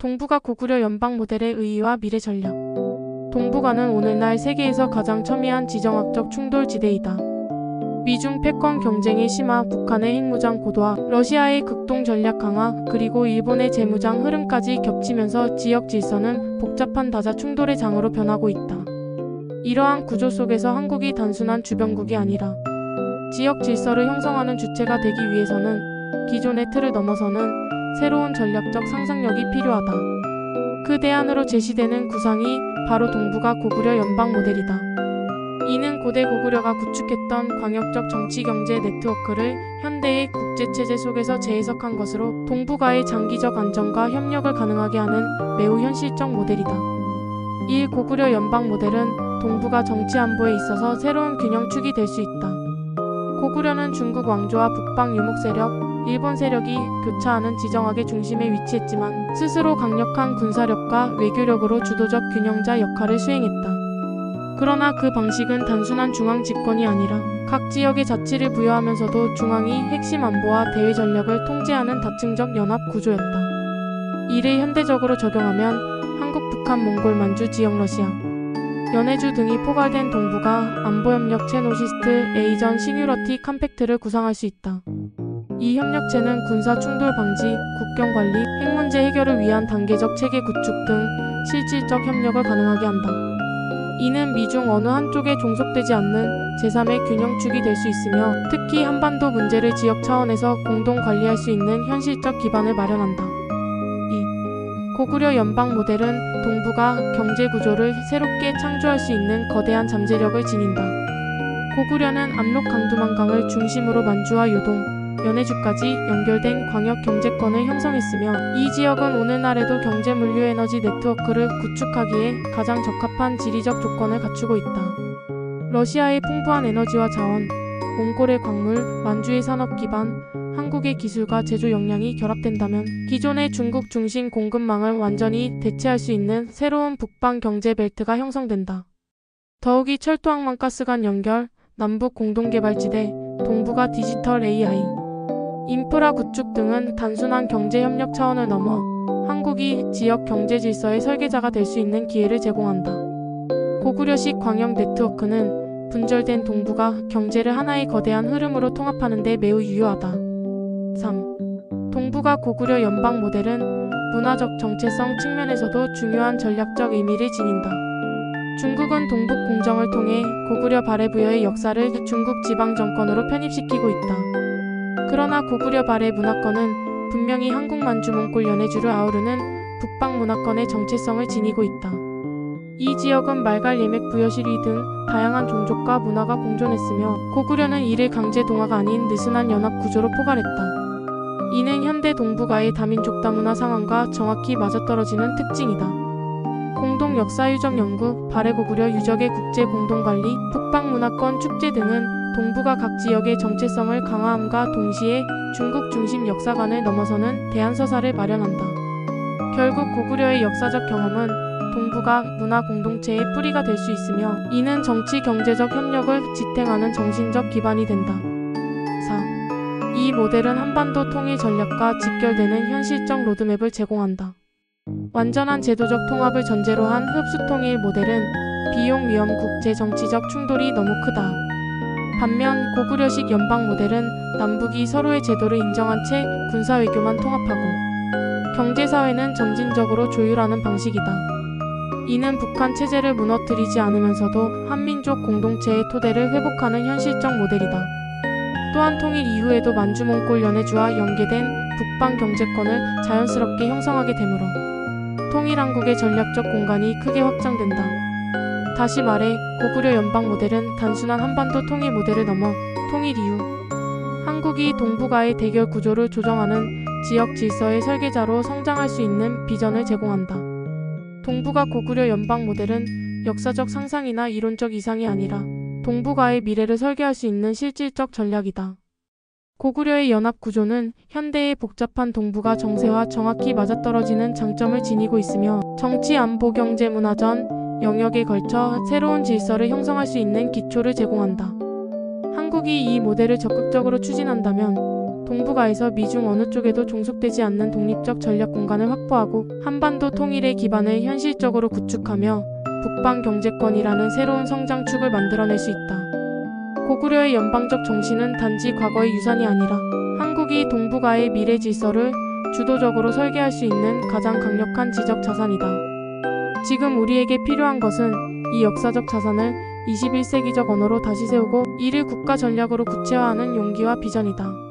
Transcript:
동북아 고구려 연방 모델의 의의와 미래 전략. 동북아는 오늘날 세계에서 가장 첨예한 지정학적 충돌 지대이다. 미중 패권 경쟁이 심화, 북한의 핵무장 고도화, 러시아의 극동 전략 강화, 그리고 일본의 재무장 흐름까지 겹치면서 지역 질서는 복잡한 다자 충돌의 장으로 변하고 있다. 이러한 구조 속에서 한국이 단순한 주변국이 아니라 지역 질서를 형성하는 주체가 되기 위해서는 기존의 틀을 넘어서는 새로운 전략적 상상력이 필요하다. 그 대안으로 제시되는 구상이 바로 동북아 고구려 연방 모델이다. 이는 고대 고구려가 구축했던 광역적 정치 경제 네트워크를 현대의 국제체제 속에서 재해석한 것으로 동북아의 장기적 안정과 협력을 가능하게 하는 매우 현실적 모델이다. 이 고구려 연방 모델은 동북아 정치 안보에 있어서 새로운 균형축이 될 수 있다. 고구려는 중국 왕조와 북방 유목 세력, 일본 세력이 교차하는 지정학의 중심에 위치했지만 스스로 강력한 군사력과 외교력으로 주도적 균형자 역할을 수행했다. 그러나 그 방식은 단순한 중앙 집권이 아니라 각 지역의 자치를 부여하면서도 중앙이 핵심 안보와 대외 전략을 통제하는 다층적 연합 구조였다. 이를 현대적으로 적용하면 한국, 북한, 몽골, 만주, 지역 러시아, 연해주 등이 포괄된 동북아 안보협력 체노시스트 에이전 시뉴러티 컴팩트를 구상할 수 있다. 이 협력체는 군사 충돌 방지, 국경 관리, 핵 문제 해결을 위한 단계적 체계 구축 등 실질적 협력을 가능하게 한다. 이는 미중 어느 한쪽에 종속되지 않는 제3의 균형축이 될 수 있으며 특히 한반도 문제를 지역 차원에서 공동 관리할 수 있는 현실적 기반을 마련한다. 2. 고구려 연방 모델은 동북아 경제 구조를 새롭게 창조할 수 있는 거대한 잠재력을 지닌다. 고구려는 압록 강두만강을 중심으로 만주와 요동, 연해주까지 연결된 광역 경제권을 형성했으며 이 지역은 오늘날에도 경제 물류 에너지 네트워크를 구축하기에 가장 적합한 지리적 조건을 갖추고 있다. 러시아의 풍부한 에너지와 자원, 몽골의 광물, 만주의 산업 기반, 한국의 기술과 제조 역량이 결합된다면 기존의 중국 중심 공급망을 완전히 대체할 수 있는 새로운 북방 경제 벨트가 형성된다. 더욱이 철도항만 가스관 연결, 남북 공동개발지대, 동북아 디지털 AI, 인프라 구축 등은 단순한 경제 협력 차원을 넘어 한국이 지역 경제 질서의 설계자가 될 수 있는 기회를 제공한다. 고구려식 광역 네트워크는 분절된 동북아 경제를 하나의 거대한 흐름으로 통합하는 데 매우 유효하다. 3. 동북아 고구려 연방 모델은 문화적 정체성 측면에서도 중요한 전략적 의미를 지닌다. 중국은 동북 공정을 통해 고구려 발해부여의 역사를 중국 지방 정권으로 편입시키고 있다. 그러나 고구려 발해 문화권은 분명히 한국 만주 몽골 연해주를 아우르는 북방 문화권의 정체성을 지니고 있다. 이 지역은 말갈 예맥 부여시리 등 다양한 종족과 문화가 공존했으며 고구려는 이를 강제 동화가 아닌 느슨한 연합 구조로 포괄했다. 이는 현대 동북아의 다민족 다문화 상황과 정확히 맞아떨어지는 특징이다. 공동 역사 유적 연구, 발해 고구려 유적의 국제 공동 관리, 북방 문화권 축제 등은 동북아 각 지역의 정체성을 강화함과 동시에 중국 중심 역사관을 넘어서는 대안서사를 마련한다. 결국 고구려의 역사적 경험은 동북아 문화 공동체의 뿌리가 될 수 있으며 이는 정치 경제적 협력을 지탱하는 정신적 기반이 된다. 4. 이 모델은 한반도 통일 전략과 직결되는 현실적 로드맵을 제공한다. 완전한 제도적 통합을 전제로 한 흡수 통일 모델은 비용 위험 국제 정치적 충돌이 너무 크다. 반면 고구려식 연방 모델은 남북이 서로의 제도를 인정한 채 군사 외교만 통합하고 경제 사회는 점진적으로 조율하는 방식이다. 이는 북한 체제를 무너뜨리지 않으면서도 한민족 공동체의 토대를 회복하는 현실적 모델이다. 또한 통일 이후에도 만주 몽골 연해주와 연계된 북방 경제권을 자연스럽게 형성하게 되므로 통일한국의 전략적 공간이 크게 확장된다. 다시 말해 고구려 연방 모델은 단순한 한반도 통일 모델을 넘어 통일 이후 한국이 동북아의 대결 구조를 조정하는 지역 질서의 설계자로 성장할 수 있는 비전을 제공한다. 동북아 고구려 연방 모델은 역사적 상상이나 이론적 이상이 아니라 동북아의 미래를 설계할 수 있는 실질적 전략이다. 고구려의 연합 구조는 현대의 복잡한 동북아 정세와 정확히 맞아떨어지는 장점을 지니고 있으며 정치, 안보, 경제, 문화전 영역에 걸쳐 새로운 질서를 형성할 수 있는 기초를 제공한다. 한국이 이 모델을 적극적으로 추진한다면 동북아에서 미중 어느 쪽에도 종속되지 않는 독립적 전략 공간을 확보하고 한반도 통일의 기반을 현실적으로 구축하며 북방 경제권이라는 새로운 성장축을 만들어낼 수 있다. 고구려의 연방적 정신은 단지 과거의 유산이 아니라 한국이 동북아의 미래 질서를 주도적으로 설계할 수 있는 가장 강력한 지적 자산이다. 지금 우리에게 필요한 것은 이 역사적 자산을 21세기적 언어로 다시 세우고 이를 국가 전략으로 구체화하는 용기와 비전이다.